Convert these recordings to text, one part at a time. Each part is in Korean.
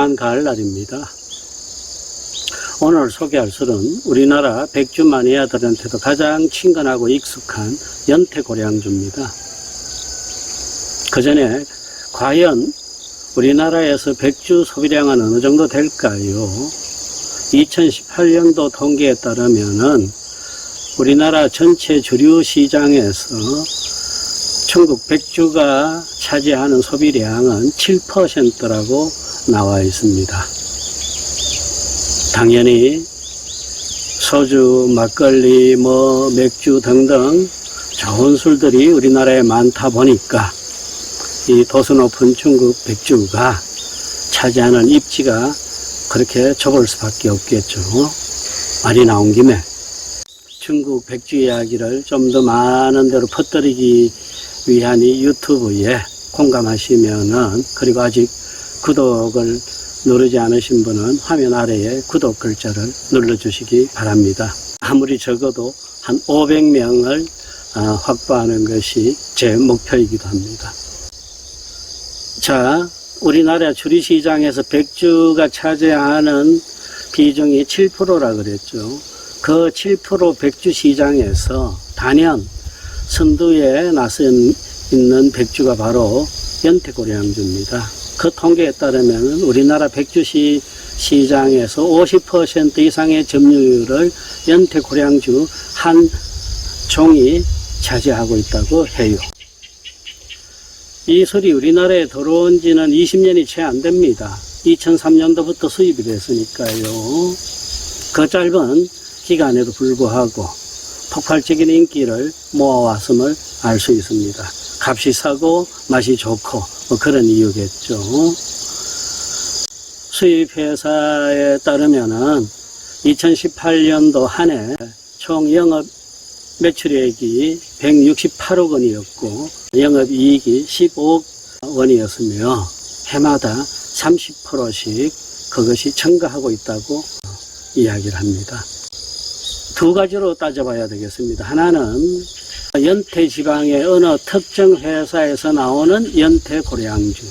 청명한 가을날입니다. 오늘 소개할 술은 우리나라 백주 마니아들한테도 가장 친근하고 익숙한 연태고량주입니다. 그 전에 과연 우리나라에서 백주 소비량은 어느 정도 될까요? 2018년도 통계에 따르면은 우리나라 전체 주류 시장에서 중국 백주가 차지하는 소비량은 7%라고 나와 있습니다. 당연히 소주, 막걸리, 뭐 맥주 등등 좋은 술들이 우리나라에 많다 보니까 이 도수 높은 중국 백주가 차지하는 입지가 그렇게 좁을 수밖에 없겠죠. 말이 나온 김에 중국 백주 이야기를 좀 더 많은 데로 퍼뜨리기 위한 이 유튜브에 공감하시면은 그리고 아직 구독을 누르지 않으신 분은 화면 아래에 구독 글자를 눌러주시기 바랍니다. 아무리 적어도 한 500명을 어, 확보하는 것이 제 목표이기도 합니다. 자, 우리나라 주리시장에서 백주가 차지하는 비중이 7%라 그랬죠. 그 7% 백주 시장에서 단연 선두에 나선 있는 백주가 바로 연태고량주입니다. 그 통계에 따르면 우리나라 백주시 시장에서 50% 이상의 점유율을 연태 고량주 한 종이 차지하고 있다고 해요. 이 술이 우리나라에 들어온 지는 20년이 채 안 됩니다. 2003년도부터 수입이 됐으니까요. 그 짧은 기간에도 불구하고 폭발적인 인기를 모아왔음을 알 수 있습니다. 값이 싸고 맛이 좋고 뭐 그런 이유겠죠. 수입 회사에 따르면은 2018년도 한 해 총 영업 매출액이 168억 원이었고 영업 이익이 15억 원이었으며 해마다 30%씩 그것이 증가하고 있다고 이야기를 합니다. 두 가지로 따져봐야 되겠습니다. 하나는 연태 지방의 어느 특정 회사에서 나오는 연태 고량주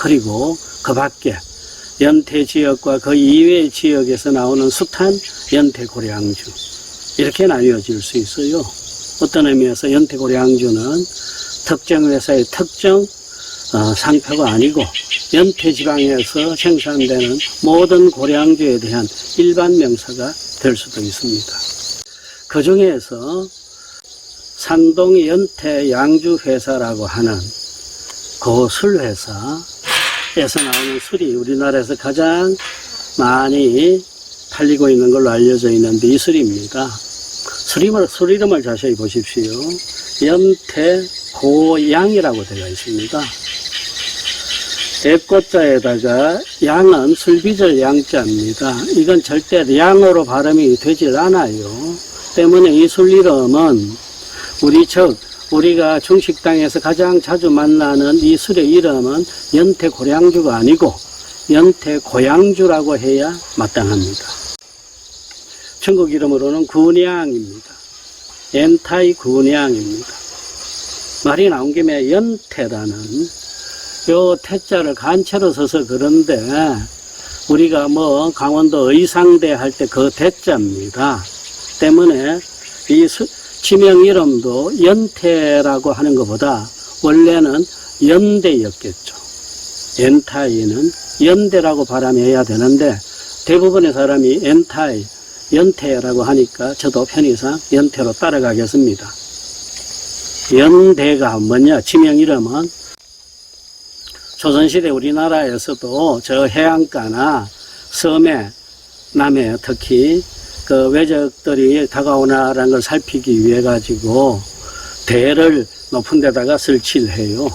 그리고 그 밖에 연태 지역과 그 이외의 지역에서 나오는 숱한 연태 고량주 이렇게 나뉘어질 수 있어요. 어떤 의미에서 연태 고량주는 특정 회사의 특정 어, 상표가 아니고 연태 지방에서 생산되는 모든 고량주에 대한 일반 명사가 될 수도 있습니다. 그 중에서 산동 연태 양주 회사라고 하는 그술 회사에서 나오는 술이 우리나라에서 가장 많이 팔리고 있는 걸로 알려져 있는데 이 술입니다. 술 이름을, 술 이름을 자세히 보십시오. 연태 고양이라고 되어 있습니다. 애꽃자에다가 양은 술빚을 양자입니다. 이건 절대 양으로 발음이 되질 않아요. 때문에 이 술 이름은 우리 즉 우리가 중식당에서 가장 자주 만나는 이 술의 이름은 연태 고량주가 아니고 연태 고양주라고 해야 마땅합니다. 중국 이름으로는 군양입니다. 엔타이 군양입니다. 말이 나온 김에 연태라는 요 태자를 간체로 써서 그런데 우리가 뭐 강원도 의상대 할 때 그 대자입니다. 때문에 이 수, 지명 이름도 연태라고 하는 것보다 원래는 연대였겠죠. 엔타이는 연대라고 발음해야 되는데 대부분의 사람이 엔타이, 연태라고 하니까 저도 편의상 연태로 따라가겠습니다. 연대가 뭐냐? 지명 이름은 조선시대 우리나라에서도 저 해안가나 섬에, 남해 특히 그 외적들이 다가오나라는 걸 살피기 위해 가지고 대를 높은 데다가 설치를 해요.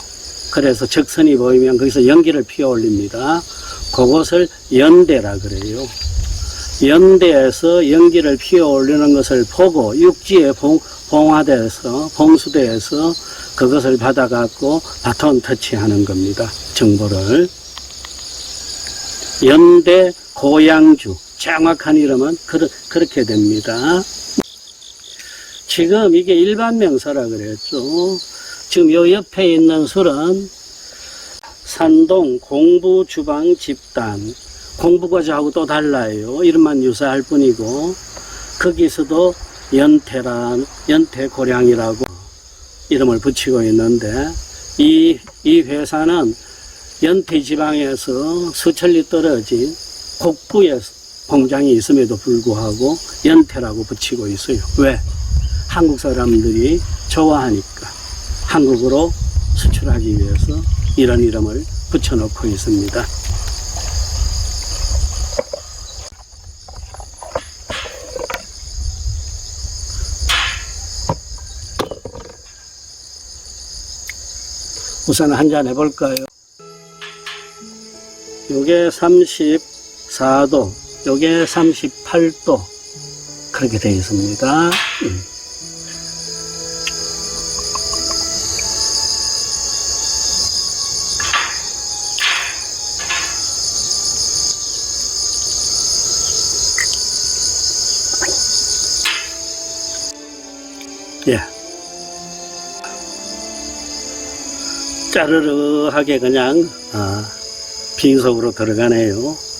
그래서 적선이 보이면 거기서 연기를 피워 올립니다. 그것을 연대라 그래요. 연대에서 연기를 피워 올리는 것을 보고 육지에 봉, 봉화돼서 봉수대에서 그것을 받아갖고 바톤 터치하는 겁니다. 정보를. 연대 고양주. 정확한 이름은 그르, 그렇게 됩니다. 지금 이게 일반 명사라 그랬죠. 지금 요 옆에 있는 술은 산동 공부 주방 집단 공부과자하고 또 달라요. 이름만 유사할 뿐이고 거기서도 연태란 연태고량이라고 이름을 붙이고 있는데 이, 이 회사는 연태 지방에서 수천리 떨어진 곡부에 공장이 있음에도 불구하고 연태라고 붙이고 있어요. 왜? 한국 사람들이 좋아하니까 한국으로 수출하기 위해서 이런 이름을 붙여놓고 있습니다. 우선 한 잔 해볼까요? 요게 34도, 요게 38도 그렇게 되어 있습니다. 음. 예. 짜르르하게 그냥 아, 빈속으로 들어가네요.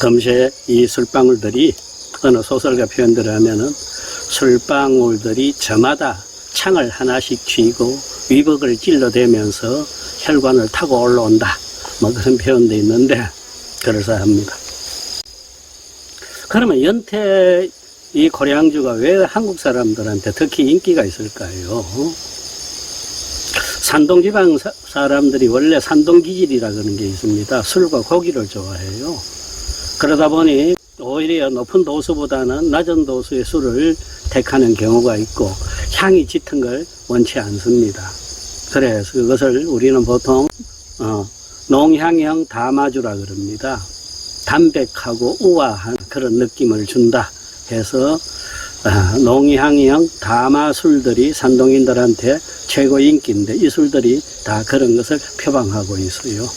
금세 이 술방울들이 어느 소설가 표현대로 하면은 술방울들이 저마다 창을 하나씩 쥐고 위벽을 찔러대면서 혈관을 타고 올라온다. 뭐 그런 표현도 있는데 그래서 합니다. 그러면 연태 이 고량주가 왜 한국 사람들한테 특히 인기가 있을까요? 산동 지방 사- 사람들이 원래 산동 기질이라 그런 게 있습니다. 술과 고기를 좋아해요. 그러다 보니 오히려 높은 도수보다는 낮은 도수의 술을 택하는 경우가 있고 향이 짙은 걸 원치 않습니다. 그래서 그것을 우리는 보통 어, 농향형 다마주라 그럽니다. 담백하고 우아한 그런 느낌을 준다 해서 아, 농향형 다마술들이 산동인들한테 최고 인기인데 이 술들이 다 그런 것을 표방하고 있어요.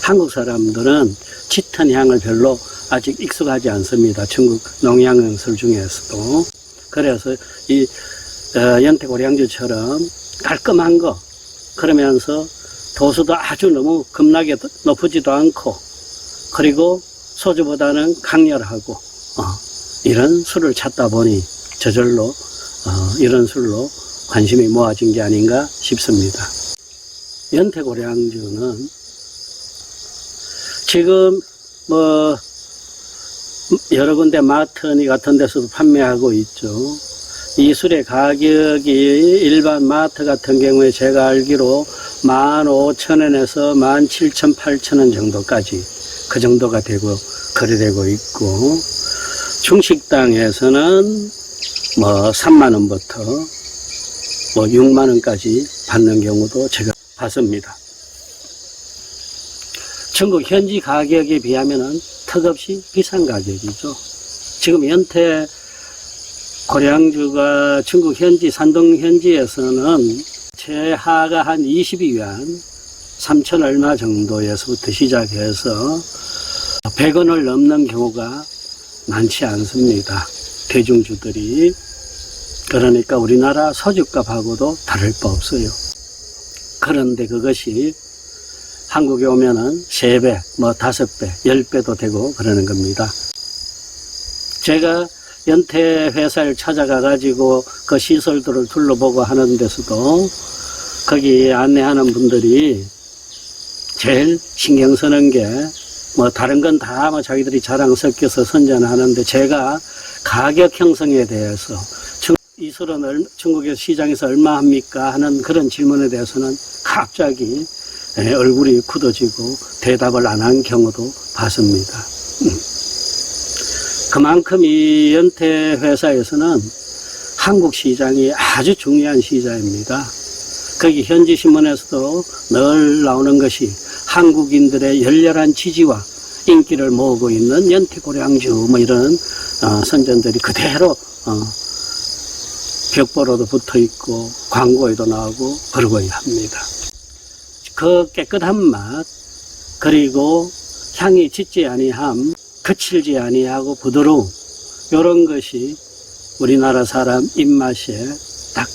한국 사람들은 짙은 향을 별로 아직 익숙하지 않습니다. 중국 농향형 술 중에서도. 그래서 이 어, 연태고량주처럼 깔끔한 거 그러면서 도수도 아주 너무 겁나게 높지도 않고 그리고 소주보다는 강렬하고 어, 이런 술을 찾다 보니 저절로 어, 이런 술로 관심이 모아진 게 아닌가 싶습니다. 연태고량주는 지금 뭐 여러 군데 마트니 같은 데서도 판매하고 있죠. 이 술의 가격이 일반 마트 같은 경우에 제가 알기로 15,000원에서 17,000, 8,000원 정도까지 그 정도가 되고 거래되고 있고 중식당에서는 뭐 3만 원부터 뭐 6만 원까지 받는 경우도 제가 봤습니다. 중국 현지 가격에 비하면은 턱없이 비싼 가격이죠. 지금 연태 고량주가 중국 현지 산동 현지에서는 최하가 한 22위안 3천 얼마 정도에서부터 시작해서 100원을 넘는 경우가 많지 않습니다. 대중주들이. 그러니까 우리나라 소주값하고도 다를 바 없어요. 그런데 그것이 한국에 오면은 3배, 뭐 5배, 10배도 되고 그러는 겁니다. 제가 연태 회사를 찾아가 가지고 그 시설들을 둘러보고 하는 데서도 거기 안내하는 분들이 제일 신경 쓰는 게 뭐 다른 건 다 뭐 자기들이 자랑스럽게서 선전하는데 제가 가격 형성에 대해서 중- 이 술은 얼- 중국의 시장에서 얼마 합니까 하는 그런 질문에 대해서는 갑자기 예, 얼굴이 굳어지고 대답을 안 한 경우도 봤습니다. 음. 그만큼 이 연태 회사에서는 한국 시장이 아주 중요한 시장입니다. 거기 현지 신문에서도 늘 나오는 것이 한국인들의 열렬한 지지와 인기를 모으고 있는 연태고량주 뭐 이런 어, 선전들이 그대로 어, 벽보로도 붙어 있고 광고에도 나오고 그러고 합니다. 그 깨끗한 맛 그리고 향이 짙지 아니함 거칠지 아니하고 부드러움 이런 것이 우리나라 사람 입맛에 딱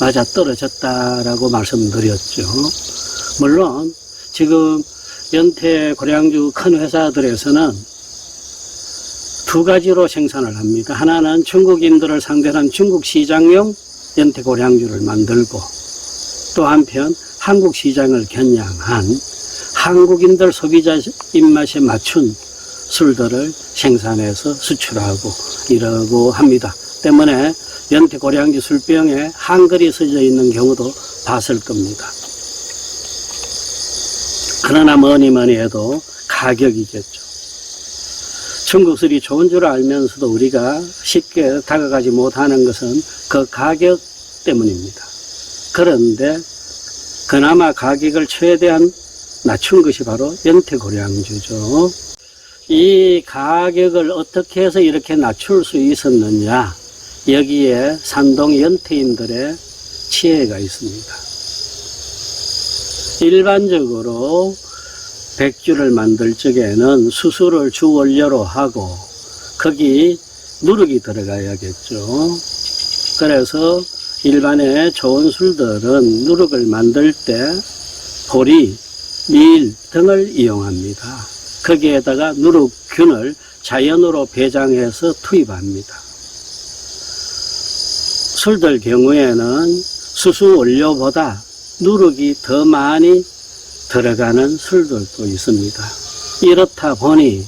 맞아 떨어졌다라고 말씀드렸죠. 물론 지금 연태 고량주 큰 회사들에서는 두 가지로 생산을 합니다. 하나는 중국인들을 상대로 한 중국 시장용 연태 고량주를 만들고 또 한편 한국 시장을 겨냥한 한국인들 소비자 입맛에 맞춘 술들을 생산해서 수출하고 이러고 합니다. 때문에 연태 고량주 술병에 한글이 써져 있는 경우도 봤을 겁니다. 그러나 뭐니 뭐니 해도 가격이겠죠. 중국 술이 좋은 줄 알면서도 우리가 쉽게 다가가지 못하는 것은 그 가격 때문입니다. 그런데 그나마 가격을 최대한 낮춘 것이 바로 연태고량주죠. 이 가격을 어떻게 해서 이렇게 낮출 수 있었느냐? 여기에 산동 연태인들의 지혜가 있습니다. 일반적으로 백주를 만들 적에는 수수를 주원료로 하고 거기 누룩이 들어가야겠죠. 그래서 일반의 좋은 술들은 누룩을 만들 때 보리, 밀 등을 이용합니다. 거기에다가 누룩균을 자연으로 배장해서 투입합니다. 술들 경우에는 수수 원료보다 누룩이 더 많이 들어가는 술들도 있습니다. 이렇다 보니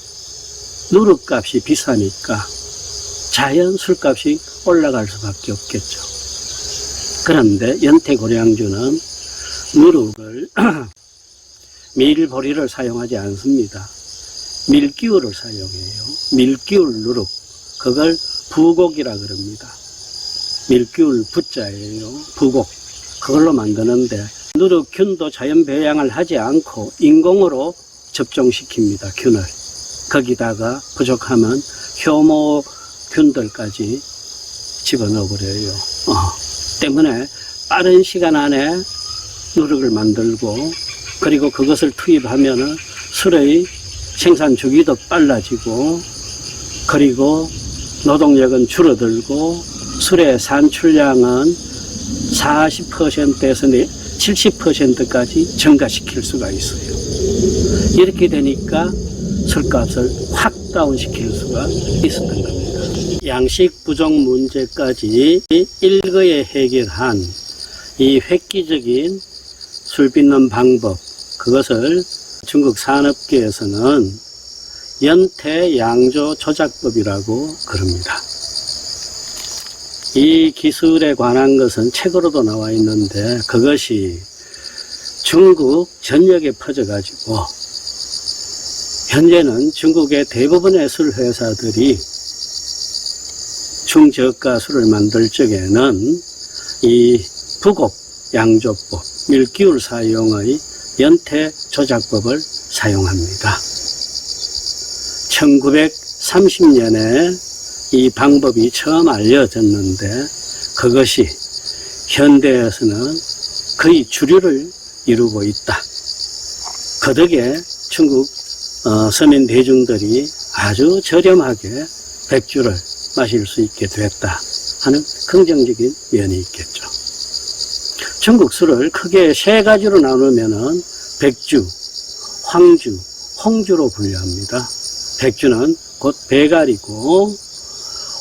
누룩값이 비싸니까 자연 술값이 올라갈 수밖에 없겠죠. 그런데 연태고량주는 누룩을 밀보리를 사용하지 않습니다. 밀기울을 사용해요. 밀기울 누룩. 그걸 부곡이라 그럽니다. 밀기울 부자예요. 부곡. 그걸로 만드는데 누룩균도 자연 배양을 하지 않고 인공으로 접종시킵니다. 균을. 거기다가 부족하면 효모균들까지 집어넣어 버려요. 어. 때문에 빠른 시간 안에 누룩을 만들고 그리고 그것을 투입하면은 술의 생산 주기도 빨라지고 그리고 노동력은 줄어들고 술의 산출량은 40%에서 70%까지 증가시킬 수가 있어요. 이렇게 되니까 술값을 확 다운시킬 수가 있었던 겁니다. 양식 부족 문제까지 일거에 해결한 이 획기적인 술 빚는 방법, 그것을 중국 산업계에서는 연태 양조 조작법이라고 그럽니다. 이 기술에 관한 것은 책으로도 나와 있는데 그것이 중국 전역에 퍼져가지고 현재는 중국의 대부분의 술 회사들이 술을 만들 적에는 이 부곡 양조법, 밀기울 사용의 연태 조작법을 사용합니다. 1930년에 이 방법이 처음 알려졌는데 그것이 현대에서는 거의 주류를 이루고 있다. 그 덕에 중국 어, 서민 대중들이 아주 저렴하게 백주를 마실 수 있게 됐다 하는 긍정적인 면이 있겠죠. 술을 크게 세 가지로 나누면은 백주, 황주, 홍주로 분류합니다. 백주는 곧 배갈이고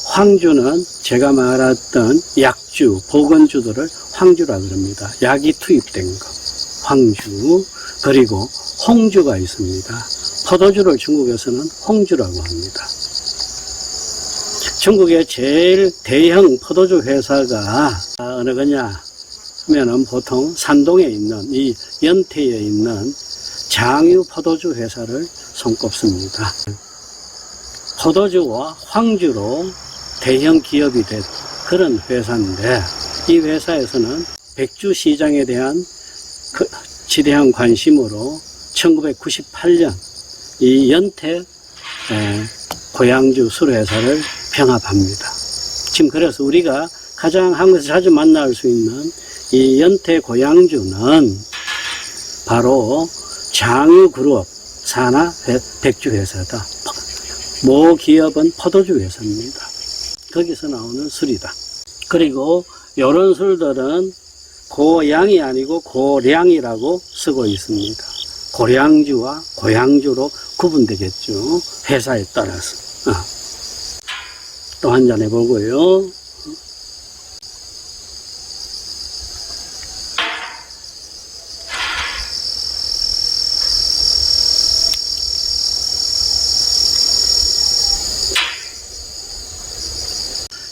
황주는 제가 말했던 약주, 보건주들을 황주라 그럽니다. 약이 투입된 것. 황주. 그리고 홍주가 있습니다. 포도주를 중국에서는 홍주라고 합니다. 중국의 제일 대형 포도주 회사가 어느 거냐 하면은 보통 산동에 있는 이 연태에 있는 장유 포도주 회사를 손꼽습니다. 포도주와 황주로 대형 기업이 된 그런 회사인데 이 회사에서는 백주 시장에 대한 그 지대한 관심으로 1998년 이 연태 에, 고양주 술회사를 병합합니다. 지금 그래서 우리가 가장 한국에서 자주 만날 수 있는 이 연태 고양주는 바로 장유그룹 산하 백주 회사다. 모 기업은 포도주 회사입니다. 거기서 나오는 술이다. 그리고 이런 술들은 고양이 아니고 고량이라고 쓰고 있습니다. 고량주와 고향주로 구분되겠죠. 회사에 따라서. 어. 또 한 잔 해보고요.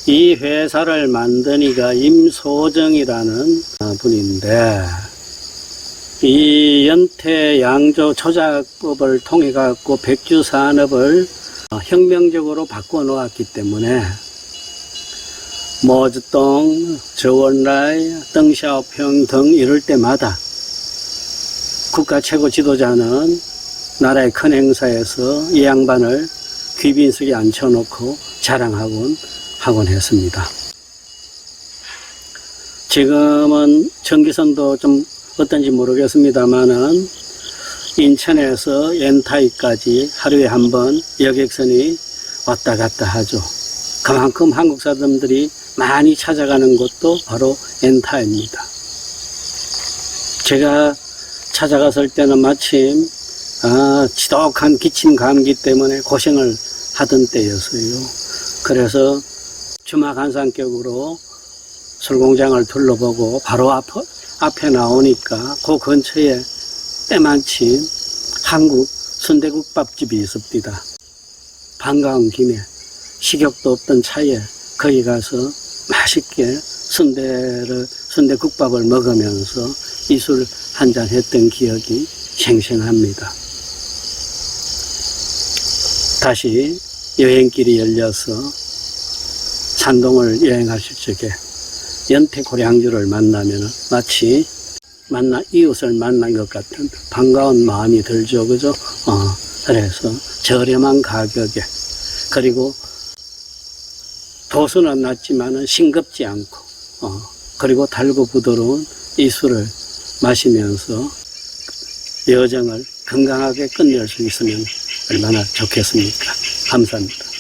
이 회사를 만든 이가 임소정이라는 분인데, 이 연태 양조 조작법을 통해 갖고 백주 산업을 어, 혁명적으로 바꿔 놓았기 때문에 모즈동, 저원라이, 덩샤오평 등 이럴 때마다 국가 최고 지도자는 나라의 큰 행사에서 이 양반을 귀빈석에 앉혀놓고 자랑하곤 하곤 했습니다. 지금은 전기선도 좀 어떤지 모르겠습니다만은 인천에서 엔타이까지 하루에 한 번 여객선이 왔다 갔다 하죠. 그만큼 한국 사람들이 많이 찾아가는 곳도 바로 엔타입니다. 제가 찾아갔을 때는 마침 아, 지독한 기침 감기 때문에 고생을 하던 때였어요. 그래서 주막 한산격으로 술공장을 둘러보고 바로 앞, 앞에 나오니까 그 근처에 때마침 한국 순대국밥집이 있습니다. 반가운 김에 식욕도 없던 차에 거기 가서 맛있게 순대를 순대국밥을 먹으면서 이술 한 잔 했던 기억이 생생합니다. 다시 여행길이 열려서 산동을 여행하실 적에 연태 고량주를 만나면 마치 만나 이웃을 만난 것 같은 반가운 마음이 들죠, 그죠? 어, 그래서 저렴한 가격에 그리고 도수는 낮지만은 싱겁지 않고 어, 그리고 달고 부드러운 이 술을 마시면서 여정을 건강하게 끝낼 수 있으면 얼마나 좋겠습니까? 감사합니다.